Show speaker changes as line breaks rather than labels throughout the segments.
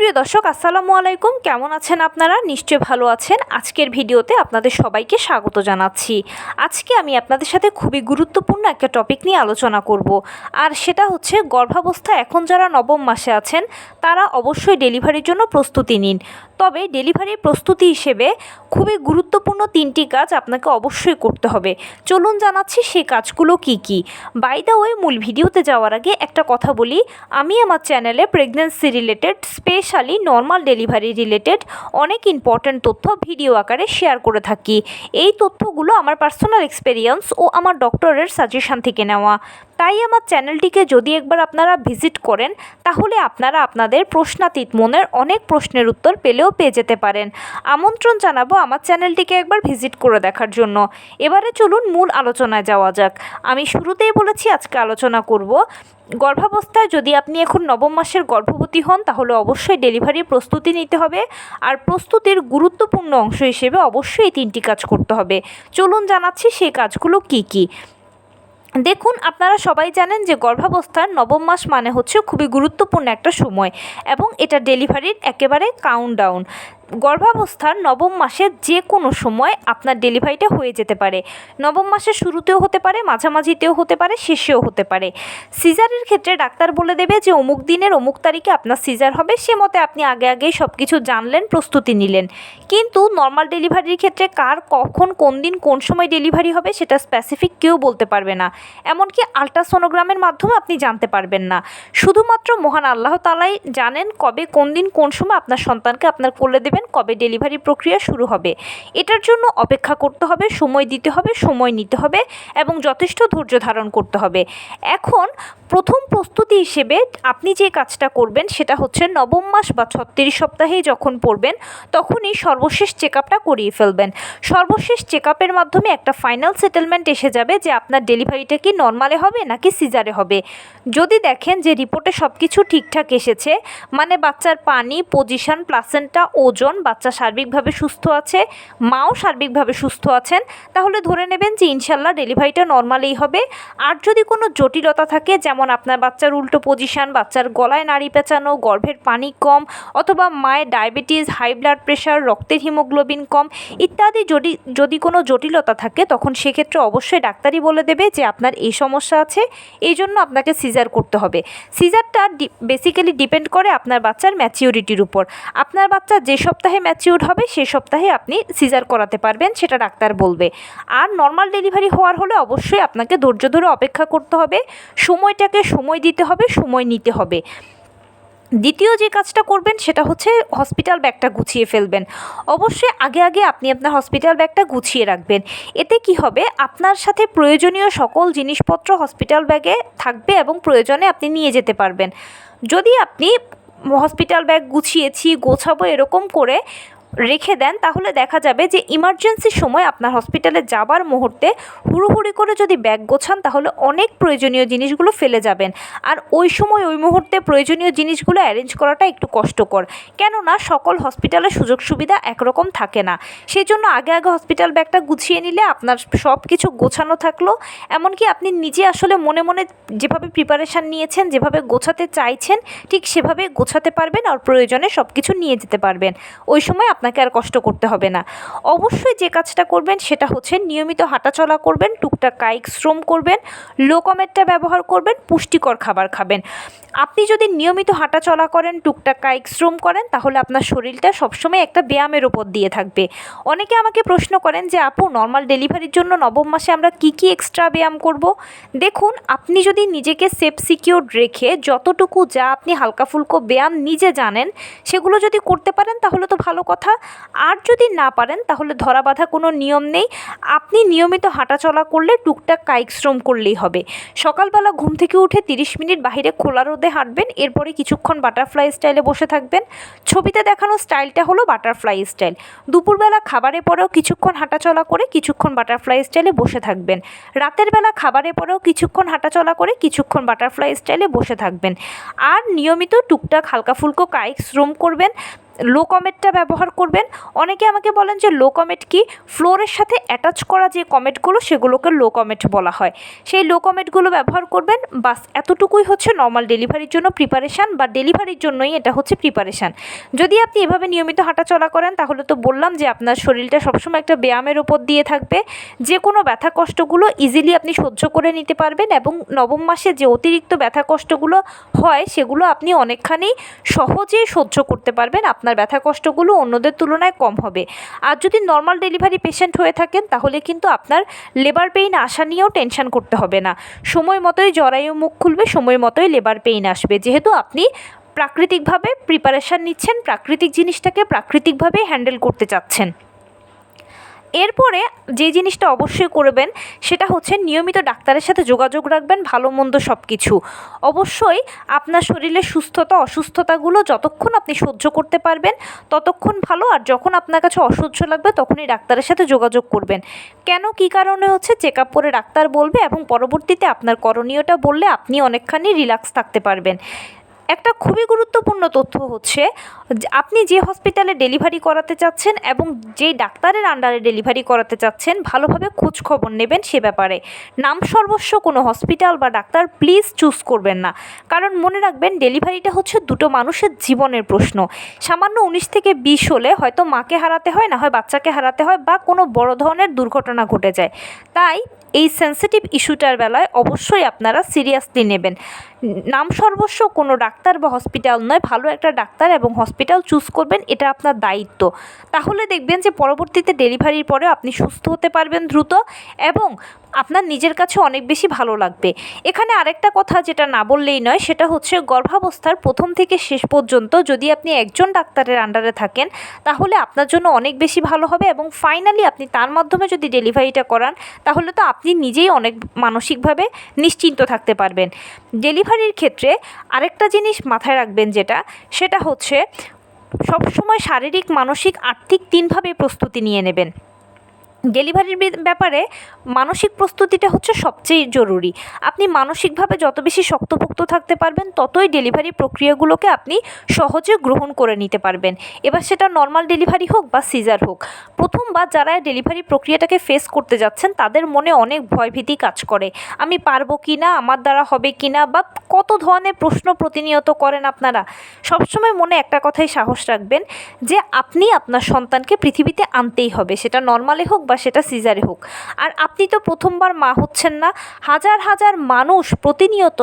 সুপ্রিয় দর্শক, আসসালামু আলাইকুম। কেমন আছেন আপনারা? নিশ্চয়ই ভালো আছেন। আজকের ভিডিওতে আপনাদের সবাইকে স্বাগত জানাচ্ছি। আজকে আমি আপনাদের সাথে খুবই গুরুত্বপূর্ণ একটা টপিক নিয়ে আলোচনা করব। আর সেটা হচ্ছে গর্ভাবস্থা। এখন যারা নবম মাসে আছেন, তারা অবশ্যই ডেলিভারির জন্য প্রস্তুতি নিন। তবে ডেলিভারির প্রস্তুতি হিসেবে খুবই গুরুত্বপূর্ণ তিনটি কাজ আপনাকে অবশ্যই করতে হবে। চলুন জানাচ্ছি সেই কাজগুলো কি কি। বাই দ্য ওয়ে মূল ভিডিওতে যাওয়ার আগে একটা কথা বলি। আমি আমার চ্যানেলে pregnancy related specially normal delivery related অনেক ইম্পর্ট্যান্ট তথ্য ভিডিও আকারে শেয়ার করে থাকি। এই তথ্যগুলো আমার পার্সোনাল এক্সপেরিয়েন্স ও আমার ডক্টরের সাজেশান থেকে নেওয়া। তাই আমার চ্যানেলটিকে যদি একবার আপনারা ভিজিট করেন, তাহলে আপনারা আপনাদের প্রশ্নাতীত মনের অনেক প্রশ্নের উত্তর পেলেও পেয়ে যেতে পারেন। আমন্ত্রণ জানাব আমার চ্যানেলটিকে একবার ভিজিট করে দেখার জন্য। এবারে চলুন মূল আলোচনায় যাওয়া যাক। আমি শুরুতেই বলেছি, আজকে আলোচনা করব গর্ভাবস্থায় যদি আপনি এখন নবম মাসের গর্ভবতী হন, তাহলে অবশ্যই ডেলিভারির প্রস্তুতি নিতে হবে। আর প্রস্তুতির গুরুত্বপূর্ণ অংশ হিসেবে অবশ্যই এই তিনটি কাজ করতে হবে। চলুন জানাচ্ছি সেই কাজগুলো কি কি। দেখুন, আপনারা সবাই জানেন যে গর্ভাবস্থার নবম মাস মানে হচ্ছে খুবই গুরুত্বপূর্ণ একটা সময় এবং এটা ডেলিভারির একেবারে কাউন্টডাউন গর্ভাবস্থার নবম মাসের যে কোনো সময় আপনার ডেলিভারিটা হয়ে যেতে পারে। নবম মাসের শুরুতেও হতে পারে, মাঝামাঝিতেও হতে পারে, শেষেও হতে পারে। সিজারের ক্ষেত্রে ডাক্তার বলে দেবে যে, অমুক দিনের অমুক তারিখে আপনার সিজার হবে, সে মতে আপনি আগে আগেই সব কিছু জানলেন, প্রস্তুতি নিলেন। কিন্তু নর্মাল ডেলিভারির ক্ষেত্রে কার কখন, কোন দিন, কোন সময় ডেলিভারি হবে সেটা স্পেসিফিক কেউ বলতে পারবে না। এমনকি আলট্রাসোনোগ্রামের মাধ্যমে আপনি জানতে পারবেন না। শুধুমাত্র মহান আল্লাহ তালাই জানেন কবে, কোন দিন, কোন সময় আপনার সন্তানকে আপনার কোলে দেবেন কবে ডেলিভারি প্রক্রিয়া শুরু হবে। এটার জন্য অপেক্ষা করতে হবে, সময় দিতে হবে, সময় নিতে হবে এবং যথেষ্ট ধৈর্য ধারণ করতে হবে। এখন প্রথম প্রস্তুতি হিসেবে আপনি যে কাজটা করবেন সেটা হচ্ছে নবম মাস বা ছত্রিশ সপ্তাহেই যখন পড়বেন, তখনই সর্বশেষ চেক আপটা করিয়ে ফেলবেন। সর্বশেষ চেক আপের মাধ্যমে একটা ফাইনাল সেটেলমেন্ট এসে যাবে যে আপনার ডেলিভারিটা কি নর্মালে হবে নাকি সিজারে হবে। যদি দেখেন যে রিপোর্টে সব কিছু ঠিকঠাক এসেছে মানে বাচ্চার পানি পজিশন প্লাসেন্টা ওজন, বাচ্চা সার্বিকভাবে সুস্থ আছে, মাও সার্বিকভাবে সুস্থ আছেন, তাহলে ধরে নেবেন যে ইনশাল্লাহ ডেলিভারিটা নর্মালেই হবে। আর যদি কোনো জটিলতা থাকে, যেমন আপনার বাচ্চার উল্টো পজিশন বাচ্চার গলায় নাড়ি পেঁচানো, গর্ভের পানি কম অথবা মায়ের ডায়াবেটিস হাই ব্লাড প্রেশার রক্তের হিমোগ্লোবিন কম ইত্যাদি যদি যদি কোনো জটিলতা থাকে তখন সেক্ষেত্রে অবশ্যই ডাক্তারই বলে দেবে যে আপনার এই সমস্যা আছে, এই জন্য আপনাকে সিজার করতে হবে। সিজারটা বেসিক্যালি ডিপেন্ড করে আপনার বাচ্চার ম্যাচিউরিটির উপর। আপনার বাচ্চা যে সপ্তাহে ম্যাচিউর হবে সেই সপ্তাহে আপনি সিজার করাতে পারবেন, সেটা ডাক্তার বলবে। আর নর্মাল ডেলিভারি হওয়ার হলে অবশ্যই আপনাকে ধৈর্য ধরে অপেক্ষা করতে হবে। সময়টাকে সময় দিতে হবে, সময় নিতে হবে। দ্বিতীয় যে কাজটা করবেন সেটা হচ্ছে হসপিটাল ব্যাগটা গুছিয়ে ফেলবেন। অবশ্যই আগে আগে আপনি আপনার হসপিটাল ব্যাগটা গুছিয়ে রাখবেন। এতে কি হবে? আপনার সাথে প্রয়োজনীয় সকল জিনিসপত্র হসপিটাল ব্যাগে থাকবে এবং প্রয়োজনে আপনি নিয়ে যেতে পারবেন। যদি আপনি হসপিটাল ব্যাগ গুছিয়েছি, গোছাবো এরকম করে রেখে দেন, তাহলে দেখা যাবে যে ইমার্জেন্সির সময় আপনার হসপিটালে যাবার মুহূর্তে হুড়োহুড়ি করে যদি ব্যাগ গোছান, তাহলে অনেক প্রয়োজনীয় জিনিসগুলো ফেলে যাবেন। আর ওই সময় ওই মুহূর্তে প্রয়োজনীয় জিনিসগুলো অ্যারেঞ্জ করাটা একটু কষ্টকর। কেননা সকল হসপিটালের সুযোগ সুবিধা একরকম থাকে না। সেই জন্য আগে আগে হসপিটাল ব্যাগটা গুছিয়ে নিলে আপনার সব কিছু গোছানো থাকল। এমনকি আপনি নিজে আসলে মনে মনে যেভাবে প্রিপারেশান নিয়েছেন, যেভাবে গোছাতে চাইছেন, ঠিক সেভাবে গোছাতে পারবেন আর প্রয়োজনে সব কিছু নিয়ে যেতে পারবেন। ওই সময় আপনাকে আর কষ্ট করতে হবে না। অবশ্যই যে কাজটা করবেন সেটা হচ্ছে নিয়মিত হাঁটাচলা করবেন, টুকটাক কায়িক শ্রম করবেন লো কমেটটা ব্যবহার করবেন, পুষ্টিকর খাবার খাবেন। আপনি যদি নিয়মিত হাঁটাচলা করেন, টুকটাক কায়িক শ্রম করেন, তাহলে আপনার শরীরটা সবসময় একটা ব্যায়ামের ওপর দিয়ে থাকবে। অনেকে আমাকে প্রশ্ন করেন যে, আপু নর্মাল ডেলিভারির জন্য নবম মাসে আমরা কি কি এক্সট্রা ব্যায়াম করব? দেখুন, আপনি যদি নিজেকে সেফ সিকিউর রেখে যতটুকু যা আপনি হালকা ফুলকো ব্যায়াম নিজে জানেন, সেগুলো যদি করতে পারেন, তাহলে তো ভালো কথা। আর যদি না পারেন, তাহলে ধরা বাঁধা কোনো নিয়ম নেই। আপনি নিয়মিত হাঁটাচলা করলে টুকটাক কায়িক শ্রম করলেই হবে। সকালবেলা ঘুম থেকে উঠে তিরিশ মিনিট বাহিরে খোলা রোদে হাঁটবেন। এরপরে কিছুক্ষণ বাটারফ্লাই স্টাইলে বসে থাকবেন। ছবিতে দেখানো স্টাইলটা হলো বাটারফ্লাই স্টাইল দুপুরবেলা খাবারের পরেও কিছুক্ষণ হাঁটাচলা করে কিছুক্ষণ বাটারফ্লাই স্টাইলে বসে থাকবেন। রাতের বেলা খাবারের পরেও কিছুক্ষণ হাঁটাচলা করে কিছুক্ষণ বাটারফ্লাই স্টাইলে বসে থাকবেন। আর নিয়মিত টুকটাক হালকা ফুলকো কায়িক শ্রম করবেন। লো কমেটটা ব্যবহার করবেন। অনেকে আমাকে বলেন যে লো কমেট কি ফ্লোরের সাথে অ্যাটাচ করা যে কমেটগুলো সেগুলোকে লো কমেট বলা হয়। সেই লো কমেটগুলো ব্যবহার করবেন, বাস এতটুকুই হচ্ছে নর্মাল ডেলিভারির জন্য প্রিপারেশান বা ডেলিভারির জন্যই এটা হচ্ছে প্রিপারেশান যদি আপনি এভাবে নিয়মিত হাঁটাচলা করেন, তাহলে তো বললাম যে আপনার শরীরটা সবসময় একটা ব্যায়ামের ওপর দিয়ে থাকবে। যে কোনো ব্যথা কষ্টগুলো ইজিলি আপনি সহ্য করে নিতে পারবেন এবং নবম মাসে যে অতিরিক্ত ব্যথা কষ্টগুলো হয়, সেগুলো আপনি অনেকখানি সহজেই সহ্য করতে পারবেন। আপনার ব্যথা কষ্টগুলো অন্যদের তুলনায় কম হবে। আর যদি নর্মাল ডেলিভারি পেশেন্ট হয়ে থাকেন, তাহলে কিন্তু আপনার লেবার পেইন আসা নিয়েও টেনশন করতে হবে না। সময় মতোই জরায়ু মুখ খুলবে, সময় মতোই লেবার পেইন আসবে। যেহেতু আপনি প্রাকৃতিকভাবে প্রিপারেশান নিচ্ছেন, প্রাকৃতিক জিনিসটাকে প্রাকৃতিকভাবে হ্যান্ডেল করতে চাচ্ছেন। এরপরে যে জিনিসটা অবশ্যই করবেন, সেটা হচ্ছে নিয়মিত ডাক্তারের সাথে যোগাযোগ রাখবেন, ভালো মন্দ সব কিছু অবশ্যই আপনার শরীরের সুস্থতা, অসুস্থতাগুলো যতক্ষণ আপনি সহ্য করতে পারবেন, ততক্ষণ ভালো, আর যখন আপনার কাছে অসহ্য লাগবে, তখনই ডাক্তারের সাথে যোগাযোগ করবেন। কেন, কী কারণে হচ্ছে চেক আপ করে ডাক্তার বলবে এবং পরবর্তীতে আপনার করণীয়টা বললে আপনি অনেকখানি রিল্যাক্স থাকতে পারবেন। একটা খুবই গুরুত্বপূর্ণ তথ্য হচ্ছে আপনি যে হসপিটালে ডেলিভারি করাতে চাচ্ছেন এবং যেই ডাক্তারের আন্ডারে ডেলিভারি করাতে চাচ্ছেন, ভালোভাবে খোঁজ খবর নেবেন সে ব্যাপারে। নাম সর্বস্ব কোনো হসপিটাল বা ডাক্তার প্লিজ চুজ করবেন না। কারণ মনে রাখবেন ডেলিভারিটা হচ্ছে দুটো মানুষের জীবনের প্রশ্ন। সামান্য উনিশ থেকে বিশ হলে হয়তো মাকে হারাতে হয়, না হয় বাচ্চাকে হারাতে হয় বা কোনো বড় ধরনের দুর্ঘটনা ঘটে যায়। তাই এই সেন্সিটিভ ইস্যুটার বেলায় অবশ্যই আপনারা সিরিয়াসলি নেবেন। নাম সর্বস্ব কোনো ডাক্তার বা হসপিটাল নয়, ভালো একটা ডাক্তার এবং হসপিটাল চুজ করবেন, এটা আপনার দায়িত্ব। তাহলে দেখবেন যে পরবর্তীতে ডেলিভারির পরে আপনি সুস্থ হতে পারবেন দ্রুত এবং আপনার নিজের কাছে অনেক বেশি ভালো লাগবে। এখানে আরেকটা কথা যেটা না বললেই নয়, সেটা হচ্ছে গর্ভাবস্থার প্রথম থেকে শেষ পর্যন্ত যদি আপনি একজন ডাক্তারের আন্ডারে থাকেন, তাহলে আপনার জন্য অনেক বেশি ভালো হবে এবং ফাইনালি আপনি তার মাধ্যমে যদি ডেলিভারিটা করান, তাহলে তো আপনি নিজেই অনেক মানসিকভাবে নিশ্চিন্ত থাকতে পারবেন। ডেলিভারির ক্ষেত্রে আরেকটা জিনিস মাথায় রাখবেন যেটা, সেটা হচ্ছে সবসময় শারীরিক, মানসিক, আর্থিক তিনভাবে প্রস্তুতি নিয়ে নেবেন। ডেলিভারির ব্যাপারে মানসিক প্রস্তুতিটা হচ্ছে সবচেয়ে জরুরি। আপনি মানসিকভাবে যত বেশি শক্তপোক্ত থাকতে পারবেন, ততই ডেলিভারি প্রক্রিয়াগুলোকে আপনি সহজে গ্রহণ করে নিতে পারবেন। এবার সেটা নর্মাল ডেলিভারি হোক বা সিজার হোক। প্রথমবার যারা ডেলিভারি প্রক্রিয়াটাকে ফেস করতে যাচ্ছেন, তাদের মনে অনেক ভয়ভীতি কাজ করে। আমি পারব কি না আমার দ্বারা হবে কি না বা কত ধরনের প্রশ্ন প্রতিনিয়ত করেন আপনারা? সবসময় মনে একটা কথাই সাহস রাখবেন যে, আপনি আপনার সন্তানকে পৃথিবীতে আনতেই হবে। সেটা নর্মালে হোক বা সেটা সিজারে হোক। আর আপনি তো প্রথমবার মা হচ্ছেন না। হাজার হাজার মানুষ প্রতিনিয়ত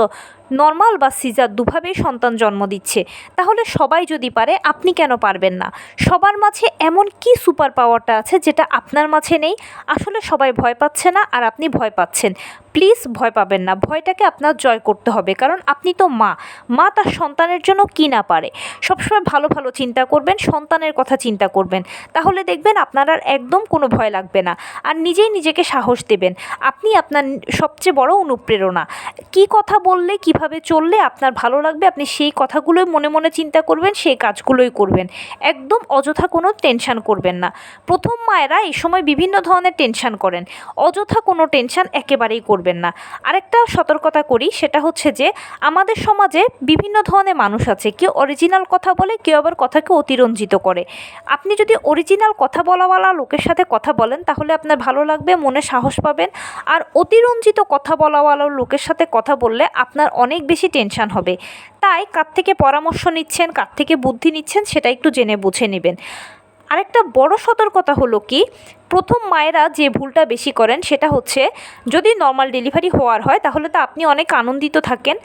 নর্মাল বা সিজার দুভাবেই সন্তান জন্ম দিচ্ছে। তাহলে সবাই যদি পারে, আপনি কেন পারবেন না? সবার মাঝে এমন কি সুপার পাওয়ারটা আছে যেটা আপনার মাঝে নেই? আসলে সবাই ভয় পাচ্ছে না আর আপনি ভয় পাচ্ছেন। প্লিজ ভয় পাবেন না। ভয়টাকে আপনার জয় করতে হবে। কারণ আপনি তো মা। মা তার সন্তানের জন্য কি না পারে? সবসময় ভালো ভালো চিন্তা করবেন, সন্তানের কথা চিন্তা করবেন। তাহলে দেখবেন আপনার আর একদম কোনো ভয় লাগবে না। আর নিজেই নিজেকে সাহস দেবেন। আপনি আপনার সবচেয়ে বড় অনুপ্রেরণা। কি কথা বললে কীভাবে চললে আপনার ভালো লাগবে, আপনি সেই কথাগুলোই মনে মনে চিন্তা করবেন, সেই কাজগুলোই করবেন। একদম অযথা কোনো টেনশান করবেন না। প্রথম মায়েরা এই সময় বিভিন্ন ধরনের টেনশন করেন। অযথা কোনো টেনশন একেবারেই করবেন না। আরেকটা সতর্কতা করি, সেটা হচ্ছে যে, আমাদের সমাজে বিভিন্ন ধরনের মানুষ আছে, কেউ অরিজিনাল কথা বলে, কেউ আবার কথাকে অতিরঞ্জিত করে। আপনি যদি অরিজিনাল কথা বলাওয়ালা লোকের সাথে কথা বলেন, তাহলে আপনার ভালো লাগবে, মনে সাহস পাবেন। আর অতিরঞ্জিত কথা বলাওয়ালা লোকের সাথে কথা বললে আপনার অনেক বেশি টেনশান হবে। তাই কার থেকে পরামর্শ নিচ্ছেন, কার থেকে বুদ্ধি নিচ্ছেন সেটা একটু জেনে বুঝে নেবেন। আরেকটা বড় সতর্কতা হলো কি প্রথম মায়েরা যে ভুলটা বেশি করেন সেটা হচ্ছে, যদি নর্মাল ডেলিভারি হওয়ার হয়, তাহলে তো আপনি অনেক আনন্দিত থাকেন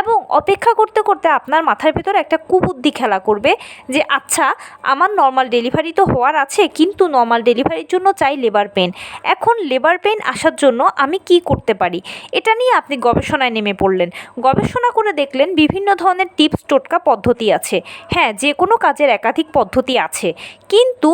এবং অপেক্ষা করতে করতে আপনার মাথার ভেতর একটা কুবুদ্ধি খেলা করবে যে আচ্ছা আমার নর্মাল ডেলিভারি তো হওয়ার আছে, কিন্তু নর্মাল ডেলিভারির জন্য চাই লেবার পেন এখন লেবার পেন আসার জন্য আমি কি করতে পারি? এটা নিয়ে আপনি গবেষণায় নেমে পড়লেন। গবেষণা করে দেখলেন বিভিন্ন ধরনের টিপস টোটকা পদ্ধতি আছে। হ্যাঁ যে কোনো কাজের একাধিক পদ্ধতি আছে। কিন্তু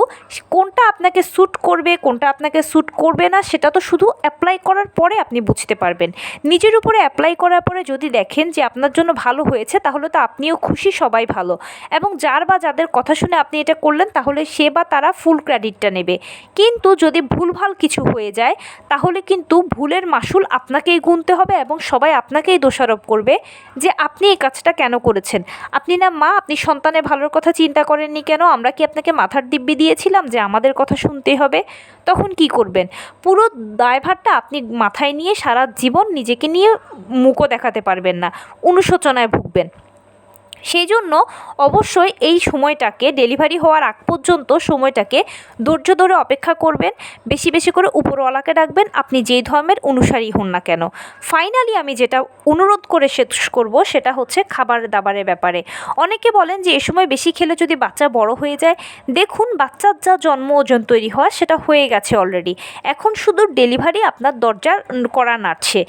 কোনটা আপনাকে স্যুট করবে কোনটা আপনাকে স্যুট করবে না, সেটা তো শুধু অ্যাপ্লাই করার পরে আপনি বুঝতে পারবেন। নিজের উপরে অ্যাপ্লাই করার পরে যদি দেখেন যে আপনার জন্য ভালো হয়েছে, তাহলে তো আপনিও খুশি, সবাই ভালো। এবং যার বা যাদের কথা শুনে আপনি এটা করলেন, তাহলে সে বা তারা ফুল ক্রেডিটটা নেবে। কিন্তু যদি ভুলভাল কিছু হয়ে যায়, তাহলে কিন্তু ভুলের মাসুল আপনাকেই গুনতে হবে এবং সবাই আপনাকেই দোষারোপ করবে যে আপনি এই কাজটা কেন করেছেন। আপনি না মা, আপনি সন্তানের ভালোর কথা চিন্তা করেননি কেন? আমরা কি আপনাকে মাথার দিব্যি দিয়েছিলাম যে আমাদের কথা শুনতে হবে? তখন কি করবেন? পুরো দায়ভারটা আপনি মাথায় নিয়ে সারা জীবন নিজেকে নিয়ে মুখও দেখাতে পারবেন না, অনুশোচনায় ভুগবেন। সেই জন্য অবশ্যই এই সময়টাকে ডেলিভারি হওয়ার আগ পর্যন্ত সময়টাকে ধৈর্য ধরে অপেক্ষা করবেন। বেশি বেশি করে উপরওয়ালাকে ডাকবেন, আপনি যেই ধর্মের অনুসারী হন না কেন। ফাইনালি আমি যেটা অনুরোধ করে শেষ করব সেটা হচ্ছে খাবার দাবারের ব্যাপারে। অনেকে বলেন যে, এ সময় বেশি খেলে যদি বাচ্চা বড় হয়ে যায়? দেখুন, বাচ্চার যা জন্ম ওজন তৈরি হয় সেটা হয়ে গেছে অলরেডি এখন শুধু ডেলিভারি আপনার দরজার করা নাড়ছে।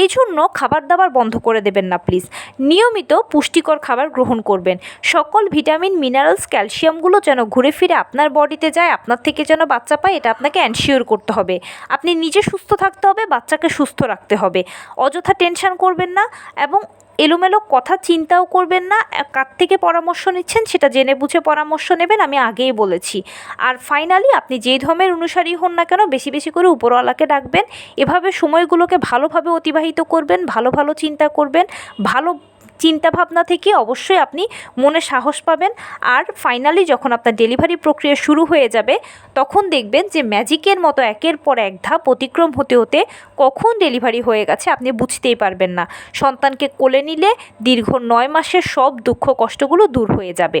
এই জন্য খাবার দাবার বন্ধ করে দেবেন না প্লিজ নিয়মিত পুষ্টিকর খাবার গ্রহণ করবেন। সকল ভিটামিন, মিনারেলস, ক্যালসিয়ামগুলো যেন ঘুরে ফিরে আপনার বডিতে যায়, আপনার থেকে যেন বাচ্চা পায়, এটা আপনাকে এনশিওর করতে হবে। আপনি নিজে সুস্থ থাকতে হবে, বাচ্চাকে সুস্থ রাখতে হবে। অযথা টেনশন করবেন না এবং এলোমেলো কথা চিন্তাও করবেন না কার থেকে পরামর্শ নিচ্ছেন সেটা জেনে বুঝে পরামর্শ নেবেন, আমি আগেই বলেছি। আর ফাইনালি আপনি যেই ধর্মের অনুসারী হন না কেন, বেশি বেশি করে উপরওয়ালাকে ডাকবেন। এভাবে সময়গুলোকে ভালোভাবে অতিবাহিত করবেন, ভালো ভালো চিন্তা করবেন, ভালো চিন্তাভাবনা থেকে অবশ্যই আপনি মনে সাহস পাবেন। আর ফাইনালি যখন আপনার ডেলিভারি প্রক্রিয়া শুরু হয়ে যাবে, তখন দেখবেন যে ম্যাজিকের মতো একের পর এক ধাপ অতিক্রম হতে হতে কখন ডেলিভারি হয়ে গেছে আপনি বুঝতেই পারবেন না। সন্তানকে কোলে নিলে দীর্ঘ নয় মাসের সব দুঃখ কষ্টগুলো দূর হয়ে যাবে।